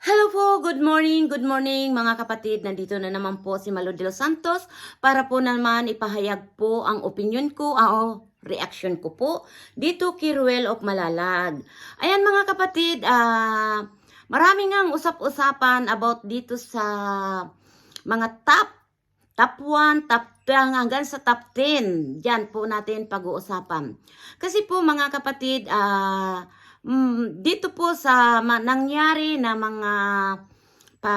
Hello po, good morning, good morning mga kapatid. Nandito na naman po si Malo de los Santos para po naman ipahayag po ang opinion ko, ah, o reaction ko po dito kay Ruel of Malalag. Ayan mga kapatid, ah, maraming ang usap-usapan about dito sa mga top, top 1, top 10, hanggang sa top 10. Yan po natin pag-uusapan. Kasi po mga kapatid, ah, Mm, dito po sa nangyari na mga pa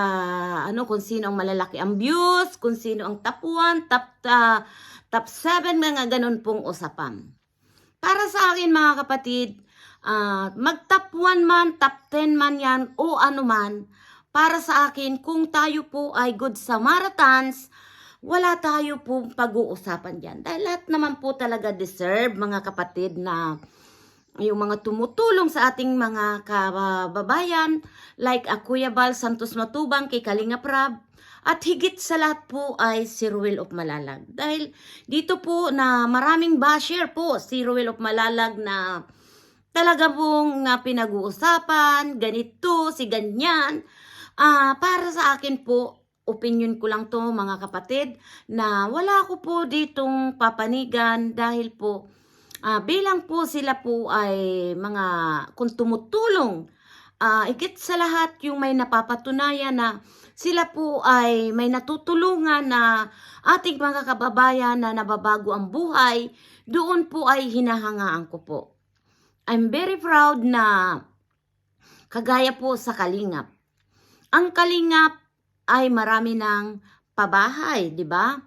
ano kung sino ang malalaki ang views, kung sino ang top 1, top ah, top 7 mga ganun pong usapan. Para sa akin mga kapatid, ah, mag top 1 man, top 10 man yan o ano man, para sa akin kung tayo po ay good Samaritans, wala tayo po pag-uusapan diyan. Dahil lahat naman po talaga deserve mga kapatid na yung mga tumutulong sa ating mga kababayan like a Kuya Bal Santos Matubang kay Kalinga Prab at higit sa lahat po ay si Ruel of Malalag. Dahil dito po na maraming basher po si Ruel of Malalag na talaga pong nga pinag-uusapan, ganito, si ganyan. Ah, para sa akin po, opinion ko lang to mga kapatid na wala ko po ditong papanigan dahil po Ah, bilang po sila po ay mga kung tumutulong, ah, ikit sa lahat yung may napapatunayan na sila po ay may natutulungan na ating mga kababayan na nababago ang buhay, doon po ay hinahangaan ko po. I'm very proud na kagaya po sa Kalingap. Ang Kalingap ay marami ng pabahay, di ba?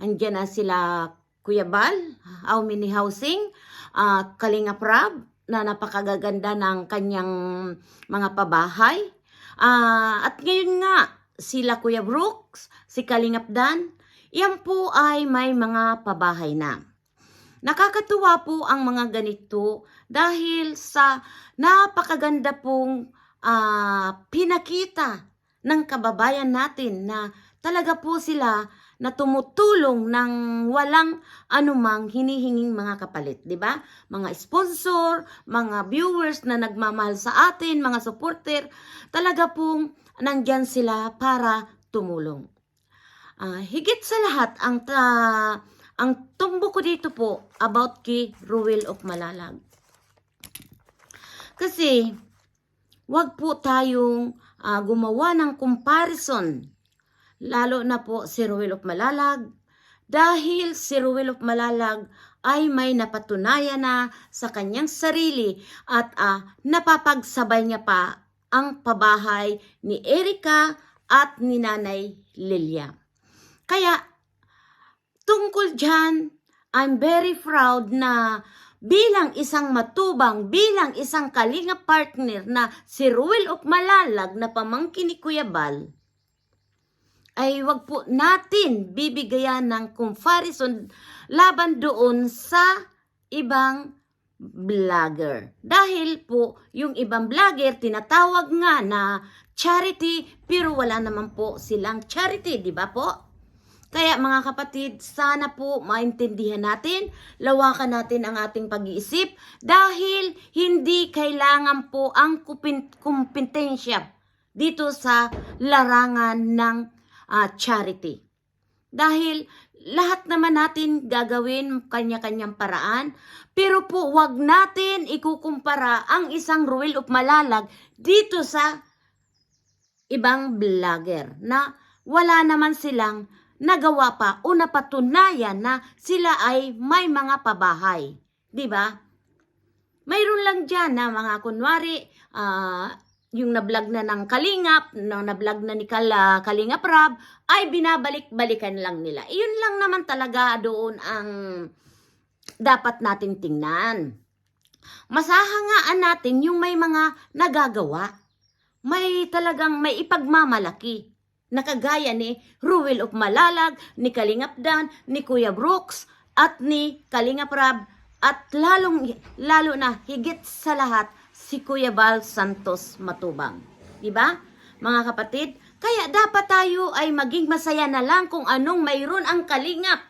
Andiyan na sila Kuya Bal, how many housing, uh, Kalinga Prab, na napakagaganda ng kanyang mga pabahay. Ah, at ngayon nga, sila Kuya Brooks, si Kalingap Dan, yan po ay may mga pabahay na. Nakakatuwa po ang mga ganito dahil sa napakaganda pong ah, pinakita ng kababayan natin na talaga po sila na tumutulong ng walang anumang hinihinging mga kapalit, 'di ba? Mga sponsor, mga viewers na nagmamahal sa atin, mga supporter, talaga pong nandyan sila para tumulong. Ah, higit sa lahat ang ta- ang tumbo ko dito po about kay Ruel of Malalag. Kasi wag po tayong ah, gumawa ng comparison lalo na po si Ruel of Malalag, dahil si Ruel of Malalag ay may napatunayan na sa kanyang sarili at ah, napapagsabay niya pa ang pabahay ni Erika at ni Nanay Lilia. Kaya tungkol dyan, I'm very proud na bilang isang matubang, bilang isang kalinga partner na si Ruel of Malalag na pamangkin ni Kuya Bal, ay wag po natin bibigayan ng comparison laban doon sa ibang vlogger. Dahil po yung ibang vlogger tinatawag nga na charity pero wala naman po silang charity, di ba po? Kaya mga kapatid, sana po maintindihan natin, lawakan natin ang ating pag-iisip dahil hindi kailangan po ang kumpetensya dito sa larangan ng ah, charity. Dahil lahat naman natin gagawin kanya-kanyang paraan, pero po wag natin ikukumpara ang isang Ruel of Malalag dito sa ibang vlogger na wala naman silang nagawa pa o napatunayan na sila ay may mga pabahay. 'Di ba? Mayroon lang dyan na mga kunwari, ah, yung na-vlog na ng Kalingap, na na-vlog na ni Kala, Kalingap Rab, ay binabalik-balikan lang nila. Iyon lang naman talaga doon ang dapat nating tingnan. Masahangaan natin yung may mga nagagawa. May talagang may ipagmamalaki. Nakagaya ni Ruel of Malalag, ni Kalingap Dan, ni Kuya Brooks, at ni Kalingap Rab, at lalong, lalo na higit sa lahat, si Kuya Bal Santos Matubang. Di ba? Mga kapatid, kaya dapat tayo ay maging masaya na lang kung anong mayroon ang kalingap.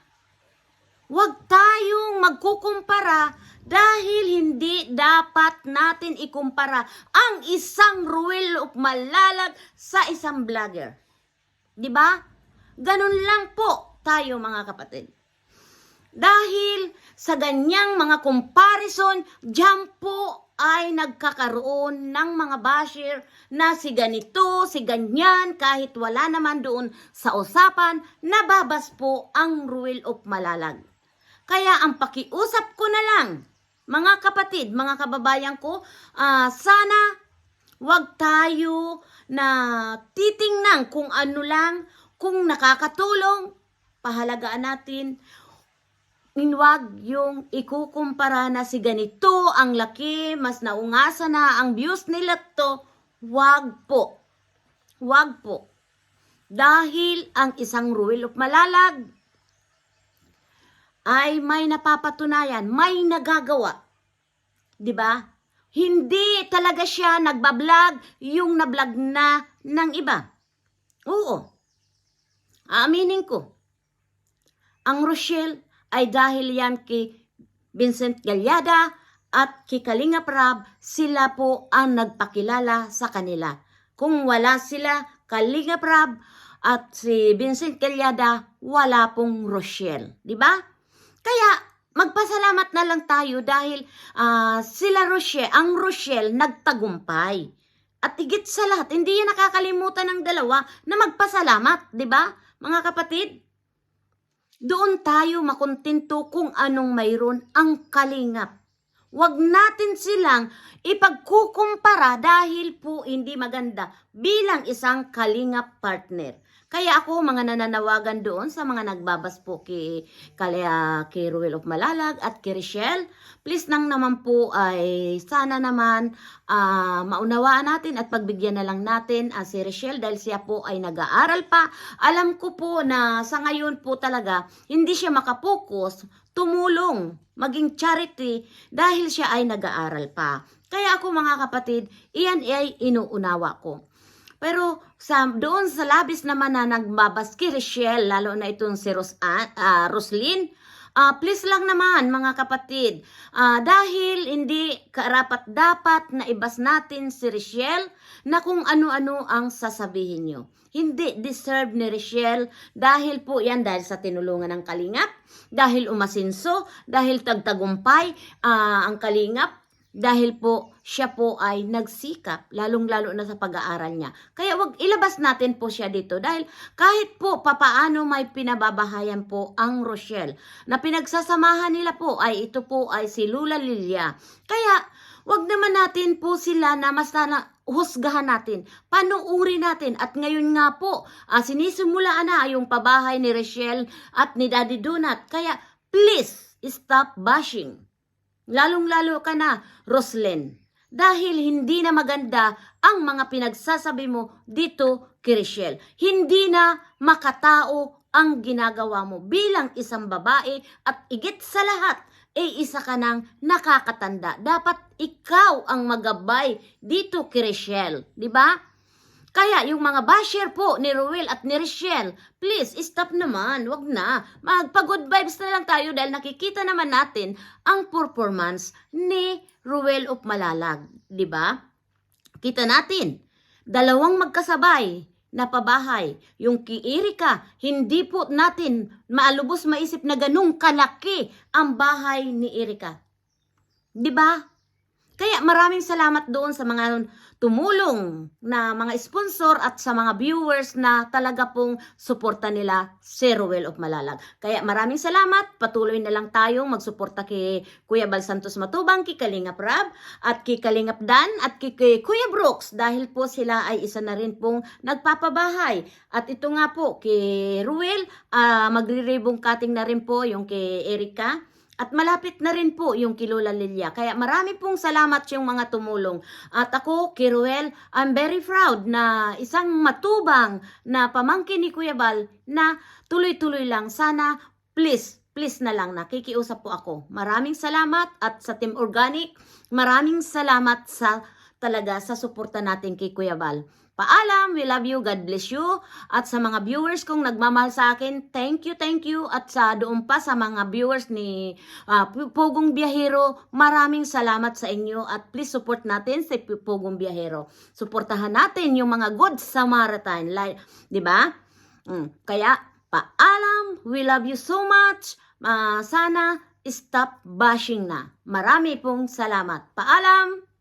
Huwag tayong magkukumpara dahil hindi dapat natin ikumpara ang isang Ruel of Malalag sa isang vlogger. Di ba? Ganun lang po tayo mga kapatid. Dahil sa ganyang mga comparison, diyan po ay nagkakaroon ng mga basher na si ganito, si ganyan, kahit wala naman doon sa usapan, nababas po ang Ruel of Malalag. Kaya ang pakiusap ko na lang, mga kapatid, mga kababayan ko, ah, sana wag tayo na titingnan kung ano lang, kung nakakatulong, pahalagaan natin. Inwag yung ikukumpara na si ganito, ang laki, mas naungasa na ang views nila to. Wag po. Wag po. Dahil ang isang Ruel of Malalag ay may napapatunayan, may nagagawa. 'Di ba? Hindi talaga siya nagbablog yung nablog na ng iba. Oo. Aaminin ko. Ang Rochelle ay dahil yan kay Vincent Galyada at kay Kalinga Prab, sila po ang nagpakilala sa kanila. Kung wala sila, Kalinga Prab at si Vincent Galyada, wala pong Rochelle. Ba? Kaya magpasalamat na lang tayo dahil ah, sila Rochelle, ang Rochelle nagtagumpay. At higit sa lahat, hindi yan nakakalimutan ng dalawa na magpasalamat, di ba? Mga kapatid, doon tayo makontento kung anong mayroon ang kalingap. Huwag natin silang ipagkukumpara dahil po hindi maganda bilang isang kalingap partner. Kaya ako mga nananawagan doon sa mga nagbabas po kay, kay, ah, kay Ruel of Malalag at kay Richelle, please nang naman po ay sana naman ah, maunawaan natin at pagbigyan na lang natin ah, si Richelle dahil siya po ay nag-aaral pa. Alam ko po na sa ngayon po talaga hindi siya makapokus, tumulong, maging charity dahil siya ay nag-aaral pa. Kaya ako mga kapatid, iyan ay inuunawa ko. Pero sa doon sa labis naman na nagbabas kay Richelle, lalo na itong si Ros, ah, Roslyn, ah, please lang naman mga kapatid, ah, dahil hindi karapat dapat na ibas natin si Richelle na kung ano-ano ang sasabihin nyo. Hindi deserve ni Richelle dahil po yan dahil sa tinulungan ng Kalingap, dahil umasinso, dahil tagtagumpay ah, ang Kalingap, dahil po siya po ay nagsikap, lalong-lalo na sa pag-aaral niya. Kaya wag ilabas natin po siya dito dahil kahit po papaano may pinababahayan po ang Rochelle na pinagsasamahan nila po ay ito po ay si Lula Lilia. Kaya wag naman natin po sila na mas na husgahan natin, panuuri natin at ngayon nga po ah, sinisimulaan na yung pabahay ni Rochelle at ni Daddy Donut. Kaya please stop bashing. Lalong-lalo ka na, Roslyn. Dahil hindi na maganda ang mga pinagsasabi mo dito kay Richelle. Hindi na makatao ang ginagawa mo bilang isang babae at igit sa lahat, eh isa ka ng nakakatanda. Dapat ikaw ang magabay dito kay Richelle. Di ba? Kaya yung mga basher po ni Ruel at ni Richelle, please stop naman, wag na. Magpa-good vibes na lang tayo dahil nakikita naman natin ang performance ni Ruel of Malalag, 'di ba? Kita natin, dalawang magkasabay na pabahay. Yung kay Erika, hindi po natin maalubos maisip na ganung kalaki ang bahay ni Erika. 'Di ba? Maraming salamat doon sa mga tumulong na mga sponsor at sa mga viewers na talaga pong suporta nila si Ruel of Malalag. Kaya maraming salamat. Patuloy na lang tayong magsuporta kay Kuya Bal Santos Matubang, kay Kalingap Rab, at kay Kalingap Dan, at kay, Kuya Brooks dahil po sila ay isa na rin pong nagpapabahay. At ito nga po, kay Ruel, ah, magre-ribbon cutting na rin po yung kay Erika. At malapit na rin po yung Kilula Lilia. Kaya marami pong salamat yung mga tumulong. At ako, Kiruel, I'm very proud na isang matubang na pamangkin ni Kuya Bal na tuloy-tuloy lang. Sana, please, please na lang, nakikiusap po ako. Maraming salamat at sa Team Organic, maraming salamat sa talaga sa suporta natin kay Kuya Bal. Paalam, we love you, God bless you. At sa mga viewers kong nagmamahal sa akin, thank you, thank you. At sa doon pa sa mga viewers ni P- Pugong Biyahero, maraming salamat sa inyo at please support natin si Pugong Biyahero. Suportahan natin yung mga good Samaritan, like, 'di ba? Mm, kaya paalam, we love you so much. Ah, sana stop bashing na. Marami pong salamat. Paalam.